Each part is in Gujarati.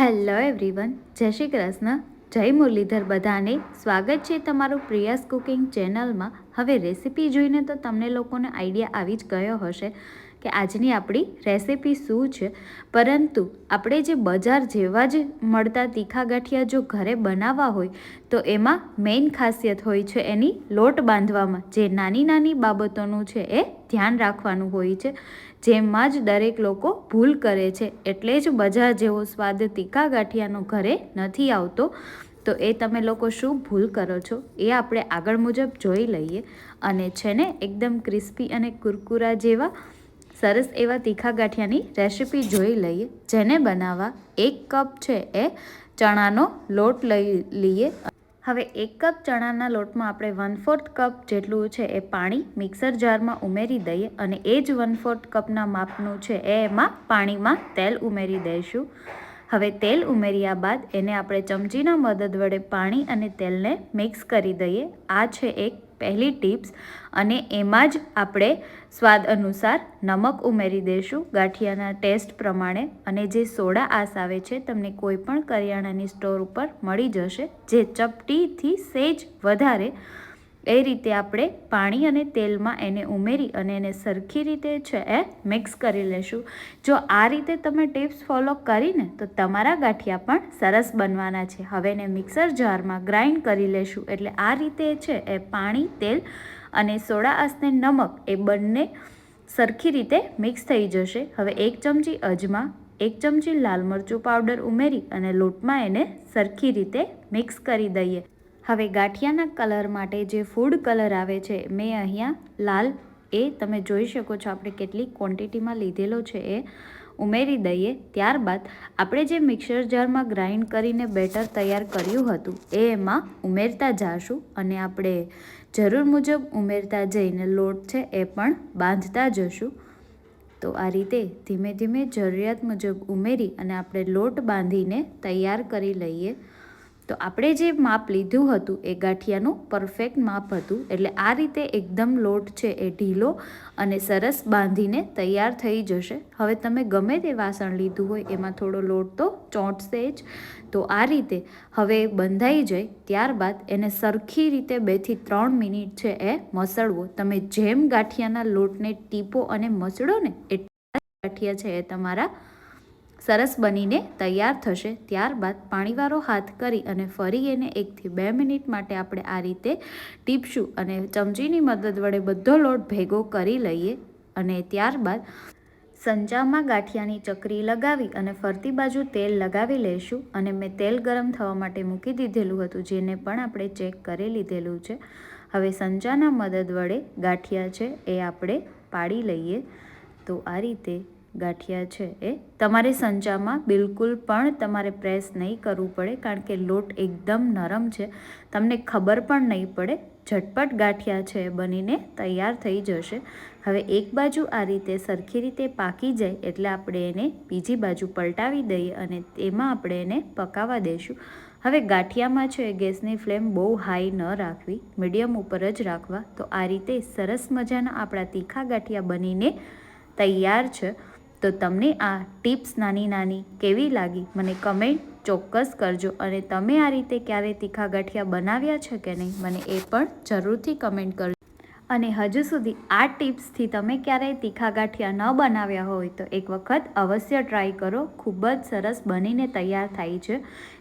હેલો એવરીવન, જય શ્રી કૃષ્ણ. જય મુરલીધર બધાને. સ્વાગત છે તમારું પ્રિયાસ કુકિંગ ચેનલમાં. હવે રેસીપી જોઈને તો તમને લોકોને આઈડિયા આવી જ ગયો હશે. કે આજની આપણી રેસીપી શું છે? પરંતુ આપણે જે બજાર જેવા જ મળતા તીખા ગાંઠિયા જો ઘરે બનાવવા હોય, તો એમાં મેઇન ખાસિયત હોય છે એની લોટ બાંધવામાં. જે નાની નાની બાબતોનું છે એ ધ્યાન રાખવાનું હોય છે. જેમાં જ દરેક લોકો ભૂલ કરે છે. એટલે જ બજાર જેવો સ્વાદ તીખા ગાંઠિયાનો ઘરે નથી આવતો. તો એ તમે લોકો શું ભૂલ કરો છો? એ આપણે આગળ મુજબ જોઈ લઈએ. અને છે ને, એકદમ ક્રિસ્પી અને કુરકુરા જેવા સરસ એવા તીખા ગાંઠિયાની રેસીપી જોઈ લઈએ, જેને બનાવવા એક કપ છે એ ચણાનો લોટ લઈ લઈએ. હવે એક કપ ચણાના લોટમાં આપણે વન ફોર્થ કપ જેટલું છે એ પાણી મિક્સર જારમાં ઉમેરી દઈએ અને એ જ વન ફોર્થ કપના માપનું છે એ એમાં પાણીમાં તેલ ઉમેરી દઈશું. હવે તેલ ઉમેર્યા બાદ એને આપણે ચમચીના મદદ વડે પાણી અને તેલને મિક્સ કરી દઈએ. આ છે એક પહેલી ટિપ્સ અને એમાં જ આપણે સ્વાદ અનુસાર નમક ઉમેરી દઈશું. ગાંઠિયાના ટેસ્ટ પ્રમાણે અને જે સોડા આસ આવે છે, તમને કોઈ પણ કરિયાણાની સ્ટોર ઉપર મળી જશે, જે ચપટીથી સેજ વધારે એ રીતે આપણે પાણી અને તેલમાં એને ઉમેરી અને એને સરખી રીતે છે એ મિક્સ કરી લેશું. જો આ રીતે તમે ટિપ્સ ફોલો કરીને તો તમારા ગાંઠિયા પણ સરસ બનવાના છે. હવે એને મિક્સર જારમાં ગ્રાઇન્ડ કરી લેશું. એટલે આ રીતે છે એ પાણી, તેલ અને સોડા આસને નમક એ બંને સરખી રીતે મિક્સ થઈ જશે. હવે એક ચમચી અજમા, એક ચમચી લાલ મરચું પાવડર ઉમેરી અને લોટમાં એને સરખી રીતે મિક્સ કરી દઈએ. હવે ગાંઠિયાના કલર માટે જે ફૂડ કલર આવે છે, મેં અહીંયા લાલ, એ તમે જોઈ શકો છો આપણે કેટલી ક્વોન્ટિટીમાં લીધેલો છે એ ઉમેરી દઈએ. ત્યારબાદ આપણે જે મિક્સર જારમાં ગ્રાઇન્ડ કરીને બેટર તૈયાર કર્યું હતું એ એમાં ઉમેરતા જાશું અને આપણે જરૂર મુજબ ઉમેરતા જઈને લોટ છે એ પણ બાંધતા જશું. તો આ રીતે ધીમે ધીમે જરૂરિયાત મુજબ ઉમેરી અને આપણે લોટ બાંધીને તૈયાર કરી લઈએ. તો આપણે જે માપ લીધું હતું એ ગાંઠિયાનું પરફેક્ટ માપ હતું. એટલે આ રીતે એકદમ લોટ છે એ ઢીલો અને સરસ બાંધીને તૈયાર થઈ જશે. હવે તમે ગમે તે વાસણ લીધું હોય, એમાં થોડો લોટ તો ચોંટશે જ. તો આ રીતે હવે બંધાઈ જાય. ત્યારબાદ એને સરખી રીતે બેથી ત્રણ મિનિટ છે એ મસળવો. તમે જેમ ગાંઠિયાના લોટને ટીપો અને મસળો ને, એટલા ગાંઠિયા છે એ તમારા સરસ બનીને તૈયાર થશે. ત્યારબાદ પાણીવાળો હાથ કરી અને ફરી એને એકથી બે મિનિટ માટે આપણે આ રીતે ટીપશું અને ચમચીની મદદ વડે બધો લોટ ભેગો કરી લઈએ અને ત્યારબાદ સંચામાં ગાંઠિયાની ચકરી લગાવી અને ફરતી બાજુ તેલ લગાવી લઈશું અને મેં તેલ ગરમ થવા માટે મૂકી દીધેલું હતું, જેને પણ આપણે ચેક કરી લીધેલું છે. હવે સંચાના મદદ વડે ગાંઠિયા છે એ આપણે પાડી લઈએ. તો આ રીતે ગાંઠિયા છે એ. તમારે સંચામાં બિલકુલ પણ તમારે પ્રેસ નહીં કરવું પડે, કારણ કે લોટ એકદમ નરમ છે. તમને ખબર પણ નહીં પડે, ઝટપટ ગાંઠિયા છે બનીને તૈયાર થઈ જશે. હવે એક બાજુ આ રીતે સરખી રીતે પાકી જાય એટલે આપણે એને બીજી બાજુ પલટાવી દઈએ અને તેમાં આપણે એને પકાવવા દઈશું. હવે ગાંઠિયામાં છે ગેસની ફ્લેમ બહુ હાઈ ન રાખવી, મીડિયમ ઉપર જ રાખવા. તો આ રીતે સરસ મજાના આપણા તીખા ગાંઠિયા બનીને તૈયાર છે. તો તમને આ ટિપ્સ નાની નાની કેવી લાગી? મને કમેન્ટ ચોક્કસ કરજો. અને તમે આ રીતે ક્યારે તીખા ગાંઠિયા બનાવ્યા છે કે નહીં? મને એ પણ જરૂરથી કમેન્ટ કરજો. અને હજુ સુધી આ ટિપ્સથી તમે ક્યારેય તીખા ગાંઠિયા ન બનાવ્યા હોય તો એક વખત અવશ્ય ટ્રાય કરો. ખૂબ જ સરસ બનીને તૈયાર થાય છે.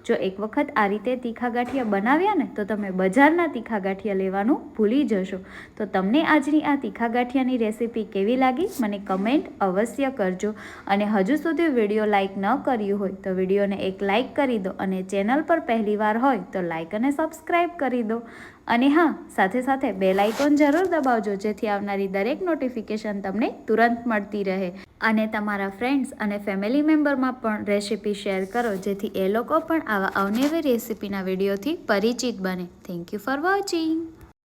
જો એક વખત આ રીતે તીખા ગાંઠિયા બનાવ્યા ને, તો તમે બજારના તીખા ગાંઠિયા લેવાનું ભૂલી જશો. તો તમને આજની આ તીખા ગાંઠિયાની રેસીપી કેવી લાગી? મને કમેન્ટ અવશ્ય કરજો. અને હજુ સુધી વીડિયો લાઇક ન કર્યું હોય તો વિડીયોને એક લાઇક કરી દો અને ચેનલ પર પહેલીવાર હોય તો લાઇક અને સબસ્ક્રાઈબ કરી દો. અને હા, સાથે સાથે બેલ આઇકોન જરૂર દબાવજો જેથી આવનારી દરેક નોટિફિકેશન તમને તુરંત મળતી રહે. અને તમારા ફ્રેન્ડ્સ અને ફેમિલી મેમ્બરમાં પણ રેસીપી શેર કરો, જેથી એ લોકો પણ આવા અવનવી રેસીપીના વિડીયોથી પરિચિત બને. Thank you for watching